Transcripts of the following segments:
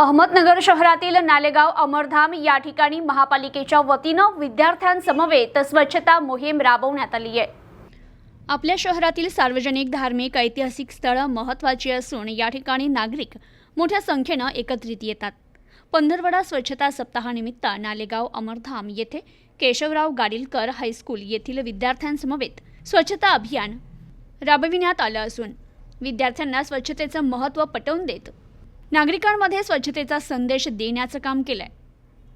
अहमदनगर शहरातील नालेगाव अमरधाम या ठिकाणी महापालिकेच्या वतीनं विद्यार्थ्यांसमवेत स्वच्छता मोहीम राबवण्यात आली आहे. आपल्या शहरातील सार्वजनिक धार्मिक ऐतिहासिक स्थळं महत्त्वाची असून या ठिकाणी नागरिक मोठ्या संख्येनं एकत्रित येतात. पंधरवडा स्वच्छता सप्ताहानिमित्त नालेगाव अमरधाम येथे केशवराव गाडीलकर हायस्कूल येथील विद्यार्थ्यांसमवेत स्वच्छता अभियान राबविण्यात आलं असून विद्यार्थ्यांना स्वच्छतेचं महत्त्व पटवून देत नागरिकांमध्ये स्वच्छतेचा संदेश देण्याचं काम केलंय.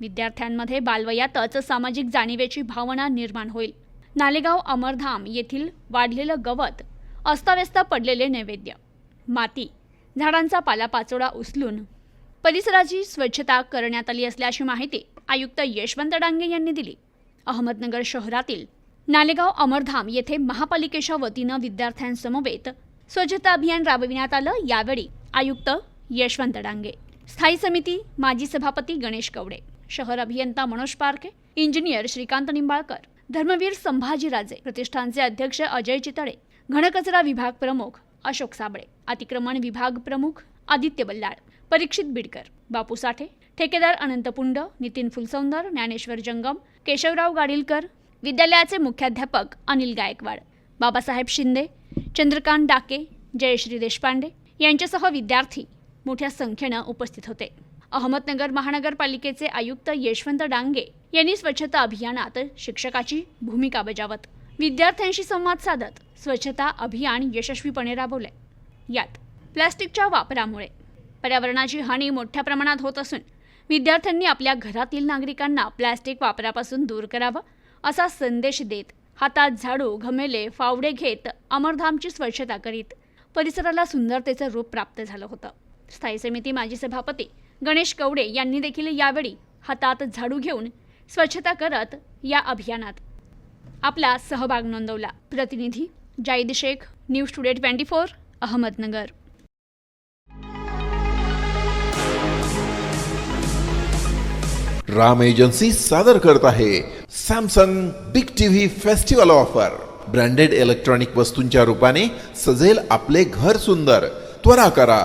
विद्यार्थ्यांमध्ये बालवयातच सामाजिक जाणीवेची भावना निर्माण होईल. नालेगाव अमरधाम येथील वाढलेलं गवत अस्ताव्यस्त पडलेले नैवेद्य. माती झाडांचा पालापाचोळा उचलून परिसराची स्वच्छता करण्यात आली असल्याची माहिती आयुक्त यशवंत डांगे यांनी दिली. अहमदनगर शहरातील नालेगाव अमरधाम येथे महापालिकेच्या वतीनं विद्यार्थ्यांसमवेत स्वच्छता अभियान राबविण्यात आलं. यावेळी आयुक्त यशवंत डांगे. स्थायी समिती माजी सभापती गणेश कवडे. शहर अभियंता मनोज पारखे. इंजिनियर श्रीकांत निंबाळकर. धर्मवीर संभाजीराजे. प्रतिष्ठानचे अध्यक्ष अजय चितळे. घनकचरा विभाग प्रमुख अशोक साबळे. अतिक्रमण विभाग प्रमुख आदित्य बल्लाळ. परीक्षित बिडकर बापू साठे. ठेकेदार अनंत पुंड नितीन फुलसौंदर ज्ञानेश्वर जंगम केशवराव गाडीलकर. विद्यालयाचे मुख्याध्यापक अनिल गायकवाड. बाबासाहेब शिंदे चंद्रकांत डाके जयश्री देशपांडे यांच्यासह विद्यार्थी मोठ्या संख्येनं उपस्थित होते. अहमदनगर महानगरपालिकेचे आयुक्त यशवंत डांगे यांनी स्वच्छता अभियानात शिक्षकाची भूमिका बजावत विद्यार्थ्यांशी संवाद साधत स्वच्छता अभियान यशस्वीपणे राबवले. यात प्लॅस्टिकच्या वापरामुळे पर्यावरणाची हानी मोठ्या प्रमाणात होत असून विद्यार्थ्यांनी आपल्या घरातील नागरिकांना प्लॅस्टिक वापरापासून दूर करावं असा संदेश देत हातात झाडू घमेले फावडे घेत अमरधामची स्वच्छता करीत परिसराला सुंदरतेचं रूप प्राप्त झालं होतं. स्थायी समिती माजी सभापती गणेश कवडे यांनी देखील यावेळी हातात झाडू घेऊन स्वच्छता करत या अभियानात आपला सहभाग नोंदवला. प्रतिनिधी Zaid Shaikh news today twenty four Ahmednagar. Ram agency सादर करत आहे. Samsung big TV festival offer branded electronic वस्तूंच्या रूपाने सजेल आपले घर सुंदर. त्वरा करा.